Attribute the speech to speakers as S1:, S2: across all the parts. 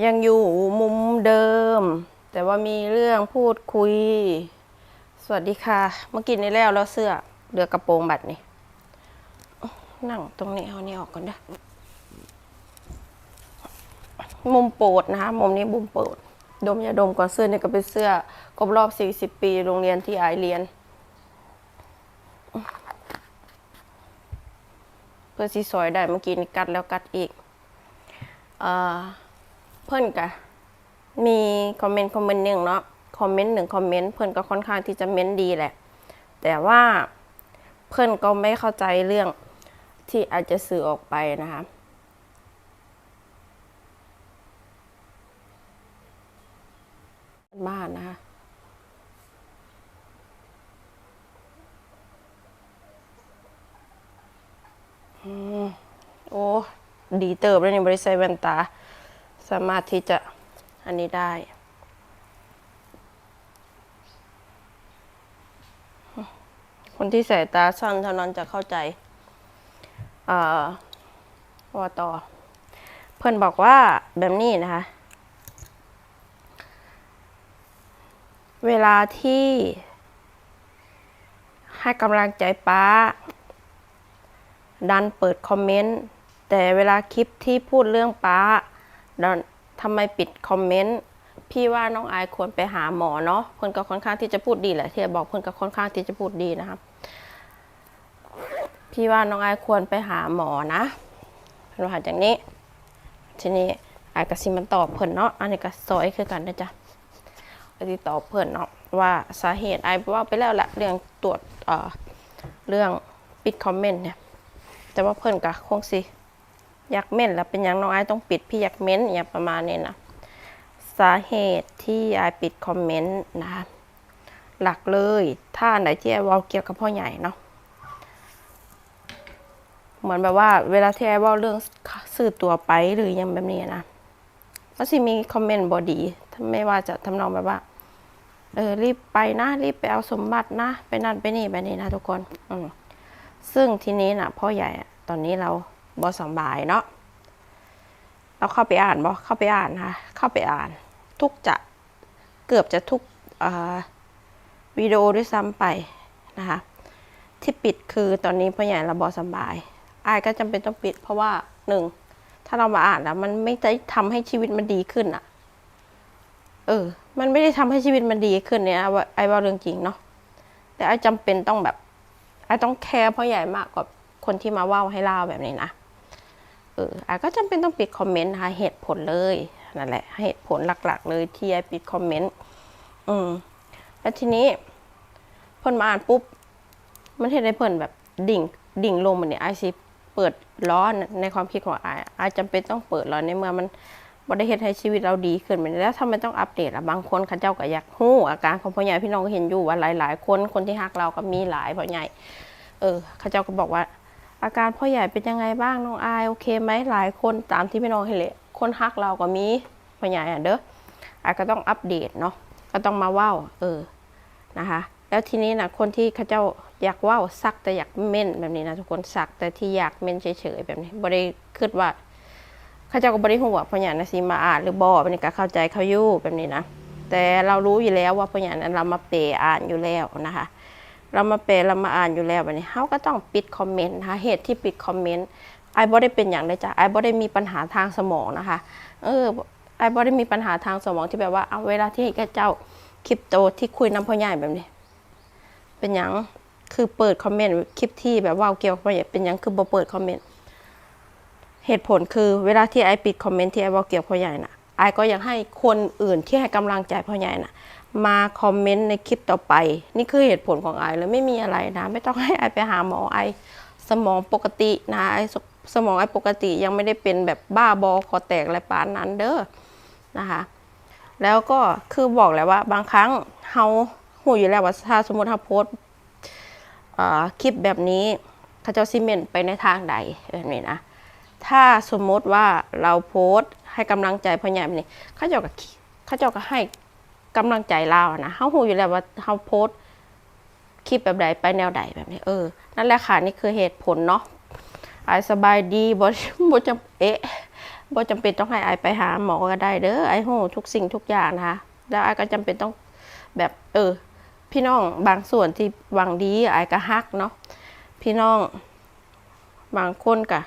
S1: ยังอยู่มุมเดิม แต่ว่ามีเรื่องพูดคุย สวัสดีค่ะ เมื่อกี้นี้แล้วแล้วเสื้อเดือกระโปรงบัตรนี่นั่งตรงนี้เอานี่ออกก่อนนะมุมโปรดนะคะ มุมนี้มุมโปรด ดมยาดมก่อนเสื้อเนี่ยก็เป็นเสื้อครบรอบ 40 ปี โรงเรียนที่ไอายเรียน เพื่อสีสวยได้เมื่อกี้นี่กัดแล้วกัดอีก อ่อ เพิ่อนกะมีคอมเมนต์คอมเมนต์หนึ่งเนาะคอมเมนต์หนึ่งคอมเมนต์เพิ่อนก็ค่อนข้างที่จะเม้นดีแหละ แต่ว่าเพิ่อนก็ไม่เข้าใจเรื่องที่อาจจะสื่อออกไปนะคะบ้านนะคะโอ้ ดีเติบเลยนี่บริใส่แว่นตา สามารถที่จะอันนี้ได้ คนที่สายตาสั้นเท่านั้นจะเข้าใจว่าต่อ เพื่อนบอกว่าแบบนี้นะคะ เวลาที่ให้กำลังใจป้า ดันเปิดคอมเมนต์ แต่เวลาคลิปที่พูดเรื่องป้า ทำไมปิดคอมเมนต์พี่ว่าน้องอายควรไปหาหมอเนาะเพิ่อนก็ค่อนข้างที่จะพูดดีแหละที่บอกเพิ่อนก็ค่อนข้างที่จะพูดดีนะครับ พี่ว่าน้องอายควรไปหาหมอนะเพิ่นว่าจากนี้ทีนี้อายก็สิมันตอบเพิ่อนเนาะอันนี้ก็ซอยคือกันนะจ๊ะติดต่อเพื่อนเนาะว่าสาเหตุไอ้ว่าไปแล้วแหละเรื่องตรวจเอ่อเรื่องปิดคอมเมนต์เนี่ย แต่ว่าเพื่อนก็คงสิ อยากเม่นแล้วเป็นอย่างน้องไอ้ต้องปิดพี่อยากเม้นอย่างประมาณนี้นะสาเหตุที่ไอ้ปิดคอมเมนต์นะคะหลักเลยถ้าไหนที่ไอ้เว่าเกี่ยวกับพ่อใหญ่เนาะเหมือนแบบว่าเวลาที่ไอ้เว่าเรื่องสื่อตัวไปหรือยังแบบนี้นะก็สิมีคอมเมนต์บอดีไม่ว่าจะทำนองแบบว่าเออรีบไปนะรีบไปเอาสมบัตินะ ไปนั่นไปนี่ไปนี่นะทุกคน อืมซึ่งทีนี้นะพ่อใหญ่ตอนนี้เรา บอสบายเนาะเราเข้าไปอ่านบอเข้าไปอ่านค่ะเข้าไปอ่าน ทุกจะเกือบจะทุกวิดีโอด้วยซ้ำไปนะคะที่ปิดคือตอนนี้พ่อใหญ่เราบอสบายอายก็จำเป็นต้องปิด เพราะว่าหนึ่งถ้าเรามาอ่านแล้ว มันไม่ได้ทำให้ชีวิตมันดีขึ้นอะเออ มันไม่ได้ทำให้ชีวิตมันดีขึ้นเนี่ยไอ้ว่าเรื่องจริงเนาะแต่ไอ้จำเป็นต้องแบบไอ้ต้องแคร์พ่อใหญ่มากกว่าคนที่มาว่าให้เล่าแบบนี้นะ อออ้ก็จำเป็นต้องปิดคอมเมนต์หาเหตุผลเลยนั่นแหละเหตุผลหลักๆ เลยที่ไอปิดคอมเมนต์อืมแล้วทีนี้เพิ่นมาอ่านปุ๊บ มันเห็นได้เพิ่นแบบดิ่งดิ่งลงมันเนี่ยไอซีเปิดล้อในความคิดของไอไอจำเป็นต้องเปิดล้อในเมื่อมันบ่ได้เฮ็ดให้ชีวิตเราดีขึ้นมันแล้วทำไมต้องอัปเดตล่ะบางคนเขาเจ้าก็อยากฮู้อาการของพ่อใหญ่พี่น้องก็เห็นอยู่ว่าหลาย ๆ คนคนที่ฮักเราก็มีหลายพ่อใหญ่เออเขาเจ้าก็บอกว่า อาการพ่อใหญ่เป็นยังไงบ้างน้องอายโอเคไหมหลายคนตามที่พี่น้องเห็นเลยคนฮักเราก็มีพ่อใหญ่อะเด้อไอก็ต้องอัปเดตเนาะก็ต้องมาว้าวเออนะคะ แล้วทีนี้นะคนที่เขาเจ้าอยากว่าวซักแต่อยากเม่นแบบนี้นะทุกคนซักแต่ที่อยากเม่นเฉยๆแบบนี้บ่ได้คิดว่าเขาเจ้าก็บ่ได้หัวพ่อใหญ่นะสิมาอ่านหรือบ่แบบนี้ก็เข้าใจเขาอยู่แบบนี้นะแต่เรารู้อยู่แล้วว่าพ่อใหญ่นั้นเรามาเปย์อ่านอยู่แล้วนะคะ เรามาเปย์เรามาอ่านอยู่แล้วแบบนี้เขาก็ต้องปิดคอมเมนต์นะคะเหตุที่ปิดคอมเมนต์ไอ้บ่ได้เป็นอย่างไรจ้ะไอ้บ่ได้มีปัญหาทางสมองนะคะ เออไอ้บ่ได้มีปัญหาทางสมองที่แบบว่าเอาเวลาที่เขาเจ้าคลิปโตที่คุยน้ำพ่อใหญ่แบบนี้ เป็นหยังคือเปิดคอมเมนต์คลิปที่แบบว่าเกี่ยวกับพ่อใหญ่เป็นหยังคือบ่เปิดคอมเมนต์เหตุผลคือเวลาที่ไอปิดคอมเมนต์ที่ไอว่าเกี่ยวกับพ่อใหญ่น่ะไอก็อยากให้คนอื่นที่ให้กำลังใจพ่อใหญ่น่ะ มาคอมเมนต์ในคลิปต่อไป นี่คือเหตุผลของไอเลยไม่มีอะไรนะ ไม่ต้องให้ไอไปหาหมอไอ สมองปกตินะไอสสมองไอปกติยังไม่ได้เป็นแบบบ้าบอคอแตกอะไรปานนั้นเด้อนะคะ แล้วก็คือบอกแล้วว่า บางครั้งเฮาหูอยู่แล้วว่าถ้าสมมติเฮาโพสคลิปแบบนี้เขาเจ้าซีเมนต์ไปในทางใดแบบนี้นะ ถ้าสมมติว่าเราโพสให้กำลังใจพ่อใหญ่แบบนี้เขาเจ้าก็เขาเจ้าก็ให้ กำลังใจเราอะนะเฮาหูอยู่แล้วว่าเฮาโพสต์คลิปแบบใดไปแนวใดแบบนี้ เออ นั่นแหละค่ะ นี่คือเหตุผลเนาะอ่าสบายดีบ่บ่จะเอ๊ะบ่จำเป็นต้องให้ไอายไปหาหมอก็ได้เด้อไอโหทุกสิ่งทุกอย่างนะคะแล้วไอายก็จำเป็นต้องแบบ เออ พี่น้องบางส่วนที่หวังดีไอายก็ฮักเนาะพี่น้อง บางคนกะ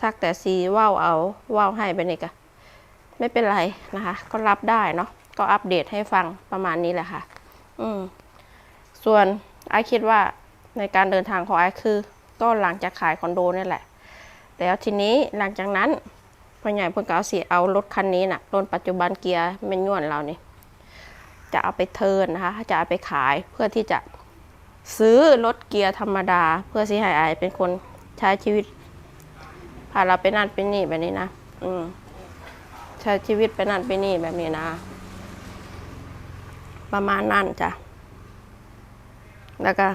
S1: ซักแต่ซีว้าวเอาว้าวให้ไปนี่กะไม่เป็นไรนะคะ ก็รับได้เนาะ ก็อัปเดตให้ฟังประมาณนี้แหละค่ะ อืม ส่วนไอคิดว่าในการเดินทางของไอคือ ก็หลังจากขายคอนโดนี่แหละ แล้วทีนี้หลังจากนั้นพ่อใหญ่เพิ่งก็เอาเสียเอารถคันนี้น่ะรถปัจจุบันเกียร์เมนยวนเรานี่จะเอาไปเทิร์นนะคะ จะเอาไปขายเพื่อที่จะซื้อรถเกียร์ธรรมดา เพื่อสิให้ไอเป็นคนใช้ชีวิตพาเราไปนั่นไปนี่แบบนี้นะ อืมใช้ชีวิตไปนั่นไปนี่แบบนี้นะ ประมาณนั่นจ้ะ แล้วก็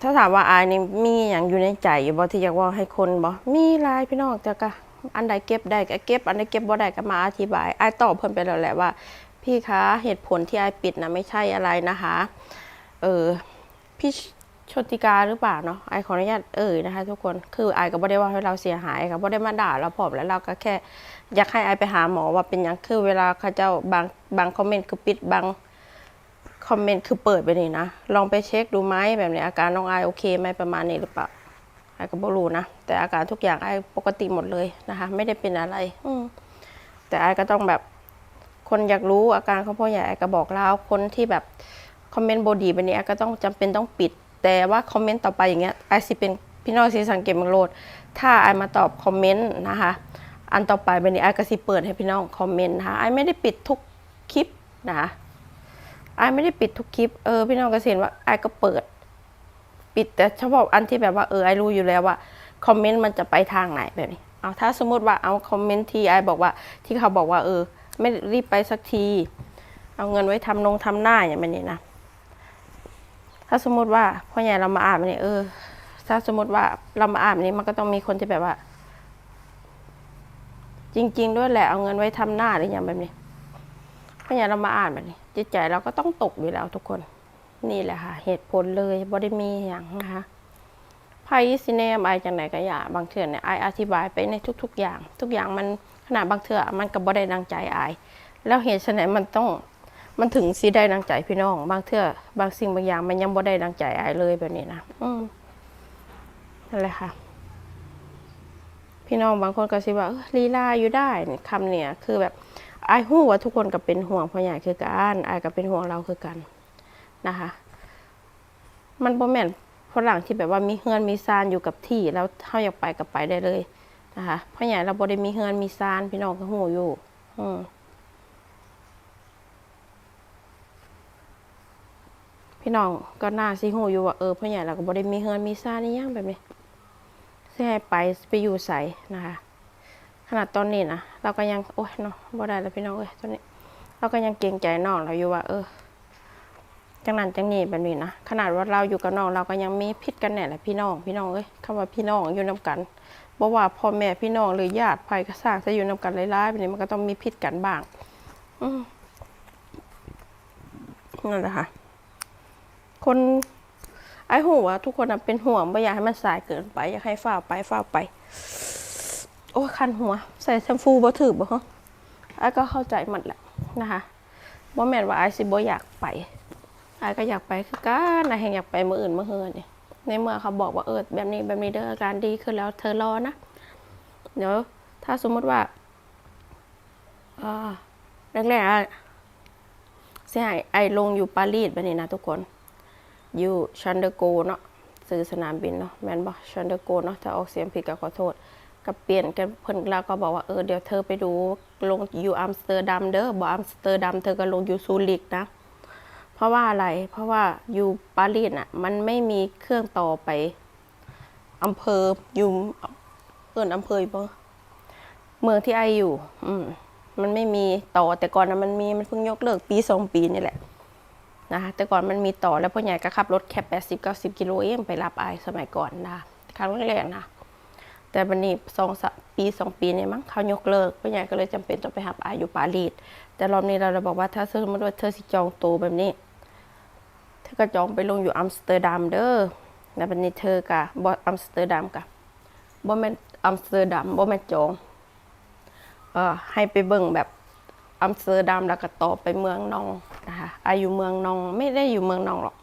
S1: ถ้าถามว่าอายนี่มีอย่างอยู่ในใจอยู่บ่ที่อยากว่าให้คนบ่มีลายพี่น้องแต่ก็อันใดเก็บได้ก็เก็บ อันใดเก็บบ่ได้ก็มาอธิบายอายตอบเพิ่นไปแล้วแหละว่า พี่คะเหตุผลที่อายปิดนะไม่ใช่อะไรนะคะ เออพี่ ชติกาหรือเปล่าเนาะไอขออนุญาตเอ่ยนะคะ ทุกคนคือไอก็บ่ได้ว่าให้เราเสียหายค่ะบ่ได้มาด่าเราผอมแล้วเราก็แค่ อยากให้ไอไปหาหมอว่าเป็นยังคือเวลาเขาเจ้าบางบางคอมเมนต์คือปิดบางคอมเมนต์คือเปิดไปนี่นะ ลองไปเช็คดูไหมแบบนี้อาการน้องไอโอเคไหมประมาณนี้หรือเปล่าไอก็บ่รู้นะ แต่อาการทุกอย่างไอปกติหมดเลยนะคะ ไม่ได้เป็นอะไร อืแต่ไอก็ต้องแบบ คนอยากรู้อาการเของพ่อใหญ่ไอก็บอกเล่าคนที่แบบคอมเมนต์บดีแบบนี้ไอายก็ต้องจำเป็นต้องปิด แต่ว่าคอมเมนต์ต่อไปอย่างเงี้ยไอายสิเป็นพี่น้องสิสังเกตมังโลด ถ้าไอมาตอบคอมเมนต์นะคะอันต่อไปแบบนี้ไอายก็สิเปิดให้พี่น้องคอมเมนต์นะคะไอไม่ได้ปิดทุกคลิปนะคะไอไม่ได้ปิดทุกคลิปเออพี่น้องก็เห็นว่าไอก็เปิด ปิดแต่เฉพาะอันที่แบบว่าเออไอรู้อยู่แล้วว่าคอมเมนต์มันจะไปทางไหนแบบนี้เอาถ้าสมมติว่าเอาคอมเมนต์ที่ไอบอกว่าที่เขาบอกว่าเออ ไม่รีบไปสักที เอาเงินไว้ทำนงทำหน้าอย่างนี้นะ ถ้าสมมติว่าพ่อใหญ่เรามาอานมันนี่เออ ถ้าสมมติว่าเรามาอานมันนี้มันก็ต้องมีคนที่แบบว่า จริง ๆ ด้วยแหละเอาเงินไว้ทำหน้าหรืออย่างแบบนี้พยาเรามาอานแบบนี้ จิตใจเราก็ต้องตกอยู่แล้วทุกคน นี่แหละค่ะ เหตุผลเลยบ่ได้มีอย่างนะคะไพ่ซิเนมไอจังไหนก็อย่าบางเถื่อเนี่ยไออธิบายไปในทุก ๆ อย่าง ทุกอย่างมันขนาดบางเถื่อมันก็บ่ได้ดังใจไอแล้วเหตุไฉนมันต้อง มันถึงสิได้ดังใจพี่น้อง บางเถื่อบางสิ่งบางอย่าง มันยังบ่ได้ดังใจไอเลยแบบนี้นะอืมนั่นแหละค่ะ พี่น้องบางคนก็สิว่าลีลาอยู่ได้คำเนี่ย คือแบบไอ้หู้ว่าทุกคนก็เป็นห่วงพ่อใหญ่คือกันไอ้ก็เป็นห่วงเราคือกันนะคะ มันบ่แม่นฝรั่งที่แบบว่ามีเฮือนมีซานอยู่กับที่ แล้วเฮาอยากไปก็ไปได้เลยนะคะพ่อใหญ่เราบ่ได้มีเฮือนมีซานพี่น้องก็หู้อยู่ อืม พี่น้องก็น่าสิหูอยู่ว่าเออพ่อใหญ่เราก็บ่ได้มีเฮือนมีซานี่ยังแบบนี้สิให้ไปไปอยู่ไสนะคะ ขนาดตอนนี้นะเราก็ยังโอ้ยเนาะบ่ได้แล้วพี่น้องเอ้ยตอนนี้ เราก็ยังเกรงใจน้องเราอยู่ว่า เออจังนั้นจังนี้แบบนี้นะขนาดว่าเราอยู่กับน้องเราก็ยังมีพิษกันแน่แหละพี่น้องพี่น้องเอ้ยคำว่าพี่น้องอยู่นํกันบ่ว่าพ่อแม่พี่น้องหรือญาติภัยก็สร้างจะอยู่นํกันหลายๆแบบนี้มันก็ต้องมีพิษกันบ้างอืมนั่นแหละค่ะ คนไอ้หัวาทุกคนนะเป็นห่วงไม่อยากให้มันสายเกินไป อยากให้ฝ้าไปฝ้าไป โอ้คันหัว ใส่แชมพูบ่ถือบ่ฮะไอ้ก็เข้าใจหมดแหละนะคะบ่แม่นว่าไอ้สิบ่อยากไปไอ้ก็อยากไปคือกันนะแห่งอยากไปเมื้ออื่นเมื้อเฮือนี่ในเมื่อเขาบอกว่าเออแบบนี้แบบนี้เด้ออาการดีขึ้นแล้วเธอรอนะเดี๋ยวถ้าสมมติว่าอ่าแรกๆอะสิให้ไอ้ลงอยู่ปารีสแบบนี้นะทุกคน อยู่ชันเดอร์โกเนาะซื้อสนามบินเนาะแมนบ่ชันเดอร์โกเนาะถ้าออกเสียงผิดก็ขอโทษก็เปลี่ยนกันเพิ่นเราก็บอกว่าเออเดี๋ยวเธอไปดูลงอยู่อัมสเตอร์ดัมเด้อบ่อัมสเตอร์ดัมเธอก็ลงอยู่ซูริกนะเพราะว่าอะไรเพราะว่าอยู่ปารีสน่ะมันไม่มีเครื่องต่อไปอำเภออยู่เอิ้นอำเภออยู่บ่เมืองที่ไออยู่ อืมมันไม่มีต่อแต่ก่อนนะมันมีมันเพิ่งยกเลิกปีสองปีนี่แหละ นะคะแต่ก่อนมันมีต่อแล้วพ่อใหญ่ก็ขับรถแค่แปดสิบเก้าสิบกิโลเองไปรับไอสมัยก่อนนะครั้งแรกๆนะแต่วันนี้สองปีสองปีเนี่ยมั้งเขายกเลิกพ่อใหญ่ก็เลยจำเป็นต้องไปหับไออยู่ปารีสแต่รอบนี้เราเลยบอกว่าถ้าสมมติว่าเธอสิจองตัวแบบนี้เธอก็จองไปลงอยู่อัมสเตอร์ดัมเด้อแล้ววันนี้เธอกับออัมสเตอร์ดัมกับอแมนอัมสเตอร์ดัมบ่แมนจองเอ่อให้ไปเบิ่งแบบอัมสเตอร์ดัมแล้วก็ต่อไปเมืองนอง นะคะอายอยู่เมืองนองไม่ได้อยู่เมืองนองหรอก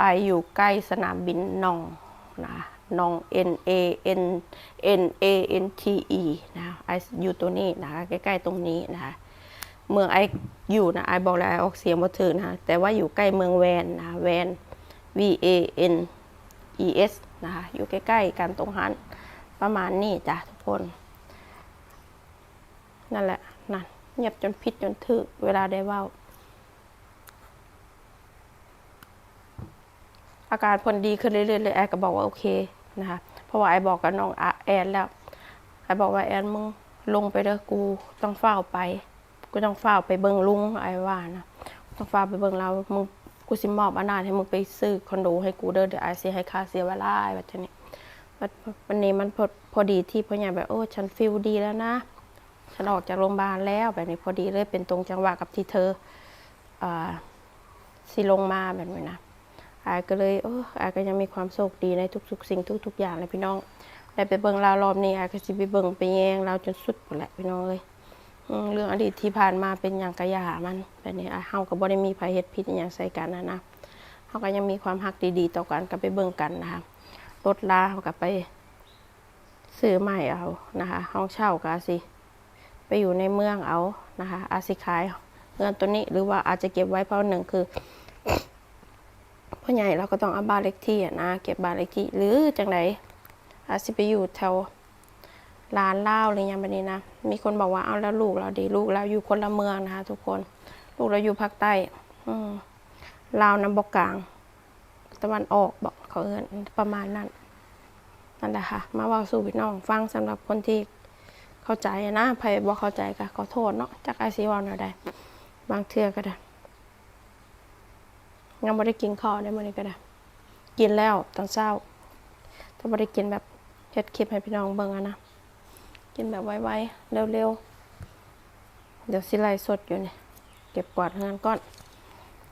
S1: อายอยู่ใกล้สนามบินนองนะนอง N A N N A N T E นะไออยู่ตัวนี้นะคะใกล้ๆตรงนี้นะคะเมืองไออยู่นะไอบอกแล้วไอออกเสียงบ่าถึงนะแต่ว่าอยู่ใกล้เมืองแวนนะแวน V A N E S นะคะอยู่ใกล้ๆกันตรงหันประมาณนี้จ้ะทุกคน นั่นแหละนั่นเงียบจนพิษจนถึกเวลาได้เว้า อาการพลดีขึ้นเรื่อยๆเลยแอนก็บอกว่าโอเคนะคะ เพราะว่าไอบอกกับน้องแอนแล้วไอบอกว่าแอนมึงลงไปเด้อกูต้องเฝ้าไป กูต้องเฝ้าไปเบิ่งลุงไอว่านะต้องเฝ้าไปเบิ่งเรามึงกูสิมอบอำนาจให้มึงไปซื้อคอนโดให้กูเด้อเดี๋ยวไอเสิให้ค่าเสียเวลาไอแบบนี้วันวันนี้มันพอพอดีที่พ่อใหญ่แบบโอ้ฉันฟิลดีแล้วนะฉันออกจากโรงพยาบาลแล้วแบบนี้พอดีเลยเป็นตรงจังหวะกับที่เธออ่าสิลงมาแบบนี้นะ อาก็เลยเอออาก็ยังมีความโชคดีในทุก ๆ สิ่งทุก ๆ อย่างเลยพี่น้องได้ไปเบิ่งลาวรอบนี้อาก็สิไปเบิ่งไปแยงลาจนสุดหมดแหละพี่น้องเอ้ยเรื่องอดีตที่ผ่านมาเป็นอย่างกระยามันแบบนี้อะเฮาก็บ่ได้มีภัยเฮ็ดผิดอย่างใส่กันนะนะเฮาก็ยังมีความฮักดีๆ ต่อกันก็ไปเบิ่งกันนะคะรถลาเฮาก็ไปซื้อใหม่เอานะคะ ห้องเช่าก็สิไปอยู่ในเมืองเอานะคะอาสิขายเงินตัวนี้หรือว่าอาจจะเก็บไว้เพราะหนึ่งคือ พ่อใหญ่เราก็ต้องเอาบ้านเล็กที่นะเก็บบ้านเล็กที่หรือจังไหนอาจสิไปอยู่แถวร้านเหล้าอะไรอย่างแบบนี้นะ มีคนบอกว่าเอาแล้วลูกเราดีลูกเราอยู่คนละเมืองนะคะทุกคน ลูกเราอยู่ภาคใต้อืลาวน้ำบกกลาง ตะวันออกบอกเขาเอินประมาณนั้นนั่นแหละค่ะ มาว่าสู่พี่น้องฟังสำหรับคนที่เข้าใจอะนะใครบอกเข้าใจก็ขอโทษเนาะจากไอซีวอนเราได้ บางเทื่อก็ได้ ยังไม่ได้กินข้าวได้มื้อนี้ก็ได้ กินแล้วตอนเช้าถ้าไม่ได้กินแบบเฮ็ดคลิปให้พี่น้องเบิ่งอะนะ กินแบบไวๆเร็วๆ เดี๋ยวสิไล่สดอยู่นี่เก็บกวาดงานก่อน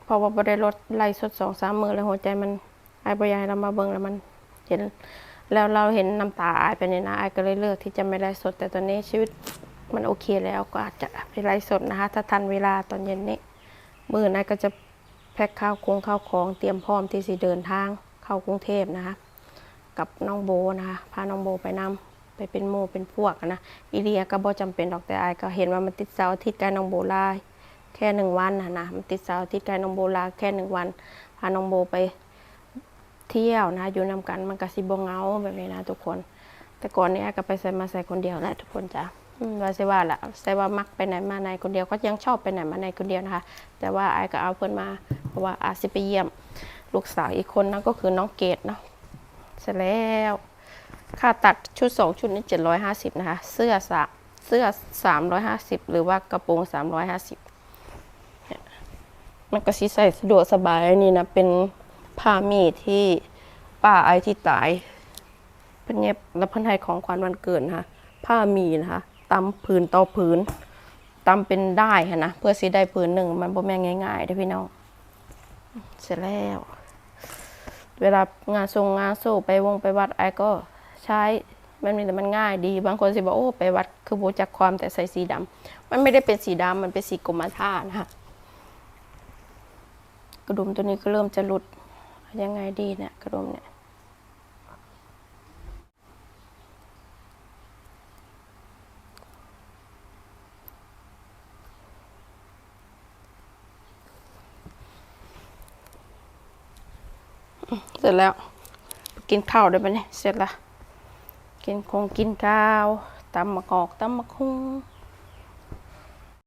S1: เพราะว่าบ่ได้ลดไล่สดสองสามมือแล้วหัวใจมันไอ้บ่ยากให้เรามาเบิ่งแล้วมันเห็นแล้วเราเห็นน้ำตาอายไปนี่นะอายก็เลยเลือกที่จะไม่ไลสด แต่ตอนนี้ชีวิตมันโอเคแล้วก็อาจจะไปไลสดนะคะ ถ้าทันเวลาตอนเย็นนี้ มือนายก็จะ แพ็คข้าวคงข้าวของเตรียมพร้อมที่สิเดินทางเข้ากรุงเทพนะคะ กับน้องโบนะคะพาน้องโบไปนำไปเป็นโมเป็นพวกนะอีเดียก็บ่จำเป็นดอกแต่อายก็เห็นว่ามันติดเสาร์อาทิตย์กับน้องโบลาแค่หนึ่งวันนะนะมันติดเสาร์อาทิตย์กับน้องโบลาแค่หนึ่งวันพาน้องโบไปเที่ยวนะอยู่นำกันมันก็สิบ่เงาแบบนี้นะทุกคน แต่ก่อนนี้อายก็ไปใส่มาใส่คนเดียวแหละทุกคนจ้ะ ว่าสิว่าละใส่ว่ามักไปไหนมาไหนคนเดียวก็ยังชอบไปไหนมาไหนคนเดียวนะคะ แต่ว่าไอายก็เอาเพื่อนมาเพราะว่าอาจสิไปเยี่ยม ลูกสาวอีกคนนั่นก็คือน้องเกดเนาะเสร็จแล้วค่าตัดชุดสองชุดนี้เจ็ดร้อยห้าสิบนะคะ เสื้อสาเสื้อสามร้อยห้าสิบหรือว่ากระโปรงสามร้อยห้าสิบมันก็สิใส่สะดวกสบายนี่นะ เป็นผ้ามีที่ป้าไอที่ตายเพิ่นเย็บแล้วเพิ่นให้ของขวัญวันเกิดนะคะผ้ามีนะคะ ตำผืนต่อผืนตำเป็นได้ค่ะนะเพื่อสิได้ผืนหนึ่งมันบ่แม่นง่ายๆเด้อพี่น้องเสร็จแล้ว เวลางานทรงงานโซ่ไปวงไปวัดไอก็ใช้มันมีแต่มันง่ายดี บางคนสิบอกโอ้ไปวัดคือโบจักความแต่ใส่สีดำมันไม่ได้เป็นสีดำมันเป็นสีกรมท่านะคะกระดุมตัวนี้ก็เริ่มจะหลุดยังไงดีเนี่ยกระดุมเนี่ย ร็จแล้ว กินข้าวได้ปะเนี่ยเสร็จละกินคงกินข้าวตำมะกอกตำมะคุง